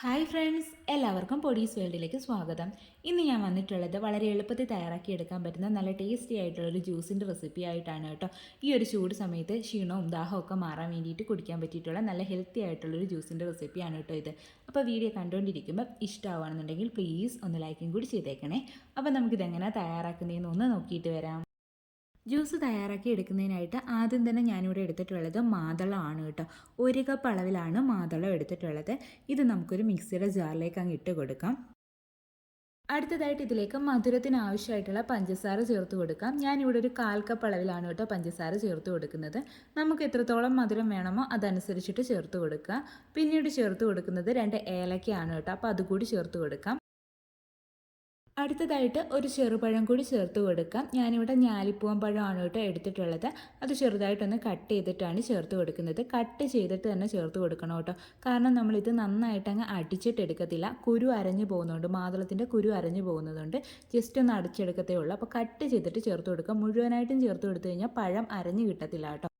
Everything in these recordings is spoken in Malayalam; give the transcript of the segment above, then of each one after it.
ഹായ് ഫ്രണ്ട്സ് എല്ലാവർക്കും പൊടീസ് വേൾഡിലേക്ക് സ്വാഗതം. ഇന്ന് ഞാൻ വന്നിട്ടുള്ളത് വളരെ എളുപ്പത്തിൽ തയ്യാറാക്കി എടുക്കാൻ പറ്റുന്ന നല്ല ടേസ്റ്റി ആയിട്ടുള്ള ഒരു ജ്യൂസിന്റെ റെസിപ്പി ആയിട്ടാണ് കേട്ടോ. ഈ ഒരു ചൂട് സമയത്ത് ക്ഷീണവും ദാഹവും ഒക്കെ മാറാൻ വേണ്ടിയിട്ട് കുടിക്കാൻ പറ്റിയിട്ടുള്ള നല്ല ഹെൽത്തി ആയിട്ടുള്ളൊരു ജ്യൂസിന്റെ റെസിപ്പിയാണ് കേട്ടോ ഇത്. അപ്പോൾ വീഡിയോ കണ്ടുകൊണ്ടിരിക്കുമ്പോൾ ഇഷ്ടമാവുകയാണെന്നുണ്ടെങ്കിൽ പ്ലീസ് ഒന്ന് ലൈക്കും കൂടി ചെയ്തേക്കണേ. അപ്പോൾ നമുക്കിതെങ്ങനെ തയ്യാറാക്കുന്നതെന്ന് ഒന്ന് നോക്കിയിട്ട് വരാം. ജ്യൂസ് തയ്യാറാക്കി എടുക്കുന്നതിനായിട്ട് ആദ്യം തന്നെ ഞാനിവിടെ എടുത്തിട്ടുള്ളത് മാതളമാണ് കേട്ടോ. ഒരു കപ്പ് അളവിലാണ് മാതളം എടുത്തിട്ടുള്ളത്. ഇത് നമുക്കൊരു മിക്സിയുടെ ജാറിലേക്ക് അങ്ങ് ഇട്ട് കൊടുക്കാം. അടുത്തതായിട്ട് ഇതിലേക്ക് മധുരത്തിന് ആവശ്യമായിട്ടുള്ള പഞ്ചസാര ചേർത്ത് കൊടുക്കാം. ഞാനിവിടെ ഒരു കാൽ കപ്പ് അളവിലാണ് കേട്ടോ പഞ്ചസാര ചേർത്ത് കൊടുക്കുന്നത്. നമുക്ക് എത്രത്തോളം മധുരം വേണമോ അതനുസരിച്ചിട്ട് ചേർത്ത് കൊടുക്കുക പിന്നീട് ചേർത്ത് കൊടുക്കുന്നത് രണ്ട് ഏലക്കയാണ് കേട്ടോ. അപ്പോൾ അതുകൂടി ചേർത്ത് കൊടുക്കാം. അടുത്തതായിട്ട് ഒരു ചെറുപഴം കൂടി ചേർത്ത് കൊടുക്കാം. ഞാനിവിടെ ഞാലിപ്പൂവൻ പഴമാണ് കേട്ടോ എടുത്തിട്ടുള്ളത്. അത് ചെറുതായിട്ടൊന്ന് കട്ട് ചെയ്തിട്ടാണ് ചേർത്ത് കൊടുക്കുന്നത്. കട്ട് ചെയ്തിട്ട് തന്നെ ചേർത്ത് കൊടുക്കണം കേട്ടോ. കാരണം നമ്മളിത് നന്നായിട്ട് അങ്ങ് അടിച്ചിട്ട് എടുക്കത്തില്ല. കുരു അരഞ്ഞു പോകുന്നുണ്ട്. മാതളത്തിന്റെ കുരു അരഞ്ഞു പോകുന്നതുകൊണ്ട് ജസ്റ്റ് ഒന്ന് അടിച്ചെടുക്കത്തേ ഉള്ളൂ. അപ്പോൾ കട്ട് ചെയ്തിട്ട് ചേർത്ത് കൊടുക്കാം. മുഴുവനായിട്ടും ചേർത്ത് കൊടുത്തു കഴിഞ്ഞാൽ പഴം അരഞ്ഞു കിട്ടത്തില്ല കേട്ടോ.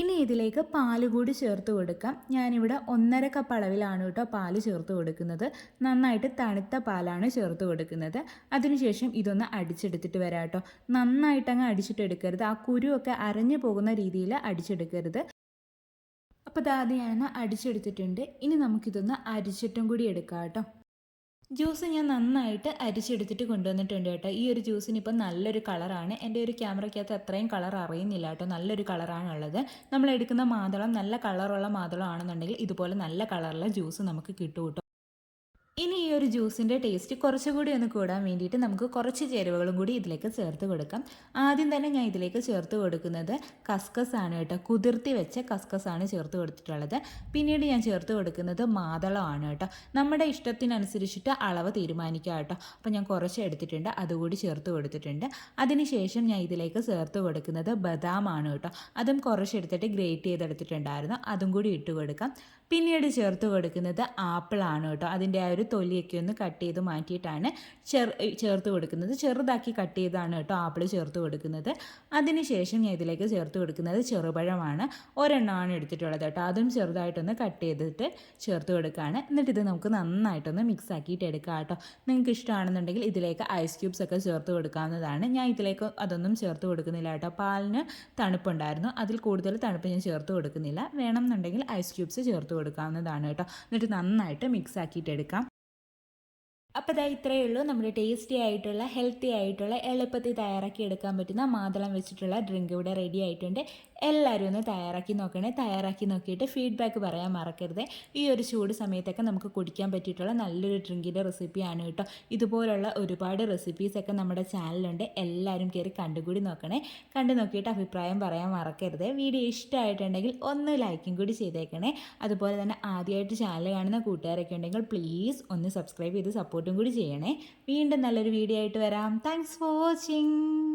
ഇനി ഇതിലേക്ക് പാൽ കൂടി ചേർത്ത് കൊടുക്കാം. ഞാനിവിടെ ഒന്നര കപ്പ് അളവിലാണ് കേട്ടോ പാൽ ചേർത്ത് കൊടുക്കുന്നത്. നന്നായിട്ട് തണുത്ത പാലാണ് ചേർത്ത് കൊടുക്കുന്നത്. അതിനുശേഷം ഇതൊന്ന് അടിച്ചെടുത്തിട്ട് വരാം കേട്ടോ. നന്നായിട്ട് അങ്ങ് അടിച്ചിട്ടെടുക്കരുത്. ആ കുരുവൊക്കെ അരഞ്ഞു പോകുന്ന രീതിയിൽ അടിച്ചെടുക്കരുത്. അപ്പോൾ അതാദ്യം ഞാനൊന്ന് അടിച്ചെടുത്തിട്ടുണ്ട്. ഇനി നമുക്കിതൊന്ന് അരിച്ചിട്ടും കൂടി എടുക്കാം കേട്ടോ. ജ്യൂസ് ഞാൻ നന്നായിട്ട് അരിച്ചെടുത്തിട്ട് കൊണ്ടുവന്നിട്ടുണ്ട് കേട്ടോ. ഈ ഒരു ജ്യൂസിന് ഇപ്പം നല്ലൊരു കളറാണ്. എന്റെ ഒരു ക്യാമറയ്ക്കകത്ത് അത്രയും കളർ അറിയുന്നില്ല കേട്ടോ. നല്ലൊരു കളറാണുള്ളത്. നമ്മൾ എടുക്കുന്ന മാതളം നല്ല കളറുള്ള മാതളം ആണെന്നുണ്ടെങ്കിൽ ഇതുപോലെ നല്ല കളറുള്ള ജ്യൂസ് നമുക്ക് കിട്ടും. ഒരു ജ്യൂസിന്റെ ടേസ്റ്റ് കുറച്ചുകൂടി ഒന്ന് കൂടാൻ വേണ്ടിയിട്ട് നമുക്ക് കുറച്ച് ചേരുവകളും കൂടി ഇതിലേക്ക് ചേർത്ത് കൊടുക്കാം. ആദ്യം തന്നെ ഞാൻ ഇതിലേക്ക് ചേർത്ത് കൊടുക്കുന്നത് കസ്കസ് ആണ് കേട്ടോ. കുതിർത്തി വെച്ച കസ്കസ് ആണ് ചേർത്ത് കൊടുത്തിട്ടുള്ളത്. പിന്നീട് ഞാൻ ചേർത്ത് കൊടുക്കുന്നത് മാതളമാണ് കേട്ടോ. നമ്മുടെ ഇഷ്ടത്തിനനുസരിച്ചിട്ട് അളവ് തീരുമാനിക്കാം കേട്ടോ. അപ്പോൾ ഞാൻ കുറച്ച് എടുത്തിട്ടുണ്ട്. അതുകൂടി ചേർത്ത് കൊടുത്തിട്ടുണ്ട്. അതിനുശേഷം ഞാൻ ഇതിലേക്ക് ചേർത്ത് കൊടുക്കുന്നത് ബദാമാണ് കേട്ടോ. അതും കുറച്ച് എടുത്തിട്ട് ഗ്രേറ്റ് ചെയ്തെടുത്തിട്ടുണ്ടായിരുന്നു. അതും കൂടി ഇട്ട് കൊടുക്കാം. പിന്നീട് ചേർത്ത് കൊടുക്കുന്നത് ആപ്പിളാണ് കേട്ടോ. അതിന്റെ ആ ഒരു തൊലിയൊക്കെ ഒന്ന് കട്ട് ചെയ്ത് മാറ്റിയിട്ടാണ് ചെർ ചേർത്ത് കൊടുക്കുന്നത്. ചെറുതാക്കി കട്ട് ചെയ്താണ് കേട്ടോ ആപ്പിൾ ചേർത്ത് കൊടുക്കുന്നത്. അതിനുശേഷം ഞാൻ ഇതിലേക്ക് ചേർത്ത് കൊടുക്കുന്നത് ചെറുപഴമാണ്. ഒരെണ്ണമാണ് എടുത്തിട്ടുള്ളത് കേട്ടോ. അതും ചെറുതായിട്ടൊന്ന് കട്ട് ചെയ്തിട്ട് ചേർത്ത് കൊടുക്കുകയാണ്. എന്നിട്ട് ഇത് നമുക്ക് നന്നായിട്ടൊന്ന് മിക്സ് ആക്കിയിട്ട് എടുക്കാം കേട്ടോ. നിങ്ങൾക്ക് ഇഷ്ടമാണെന്നുണ്ടെങ്കിൽ ഇതിലേക്ക് ഐസ് ക്യൂബ്സ് ഒക്കെ ചേർത്ത് കൊടുക്കാവുന്നതാണ്. ഞാൻ ഇതിലേക്ക് അതൊന്നും ചേർത്ത് കൊടുക്കുന്നില്ല കേട്ടോ. പാലിന് തണുപ്പുണ്ടായിരുന്നു. അതിൽ കൂടുതൽ തണുപ്പ് ഞാൻ ചേർത്ത് കൊടുക്കുന്നില്ല. വേണമെന്നുണ്ടെങ്കിൽ ഐസ് ക്യൂബ്സ് ചേർത്ത് കൊടുക്കാവുന്നതാണ് കേട്ടോ. എന്നിട്ട് നന്നായിട്ട് മിക്സ് ആക്കിയിട്ട് എടുക്കാം. അപ്പോൾ ഇതാ ഇത്രയേ ഉള്ളൂ. നമ്മുടെ ടേസ്റ്റി ആയിട്ടുള്ള ഹെൽത്തി ആയിട്ടുള്ള എളുപ്പത്തിൽ തയ്യാറാക്കി എടുക്കാൻ പറ്റുന്ന മാതളം വെച്ചിട്ടുള്ള ഡ്രിങ്ക് ഇവിടെ റെഡി ആയിട്ടുണ്ട്. എല്ലാവരും ഒന്ന് തയ്യാറാക്കി നോക്കണേ. തയ്യാറാക്കി നോക്കിയിട്ട് ഫീഡ്ബാക്ക് പറയാൻ മറക്കരുത്. ഈ ഒരു ചൂട് സമയത്തൊക്കെ നമുക്ക് കുടിക്കാൻ പറ്റിയിട്ടുള്ള നല്ലൊരു ഡ്രിങ്കിന്റെ റെസിപ്പിയാണ് കേട്ടോ. ഇതുപോലുള്ള ഒരുപാട് റെസിപ്പീസൊക്കെ നമ്മുടെ ചാനലുണ്ട് എല്ലാവരും കയറി കണ്ടുകൂടി നോക്കണേ. കണ്ടു നോക്കിയിട്ട് അഭിപ്രായം പറയാൻ മറക്കരുത്. വീഡിയോ ഇഷ്ടമായിട്ടുണ്ടെങ്കിൽ ഒന്ന് ലൈക്കും കൂടി ചെയ്തേക്കണേ. അതുപോലെ തന്നെ ആദ്യമായിട്ട് ചാനൽ കാണുന്ന കൂട്ടുകാരൊക്കെ ഉണ്ടെങ്കിൽ പ്ലീസ് ഒന്ന് സബ്സ്ക്രൈബ് ചെയ്ത് സപ്പോർട്ടും കൂടി ചെയ്യണേ. വീണ്ടും നല്ലൊരു വീഡിയോ ആയിട്ട് വരാം. Thanks for watching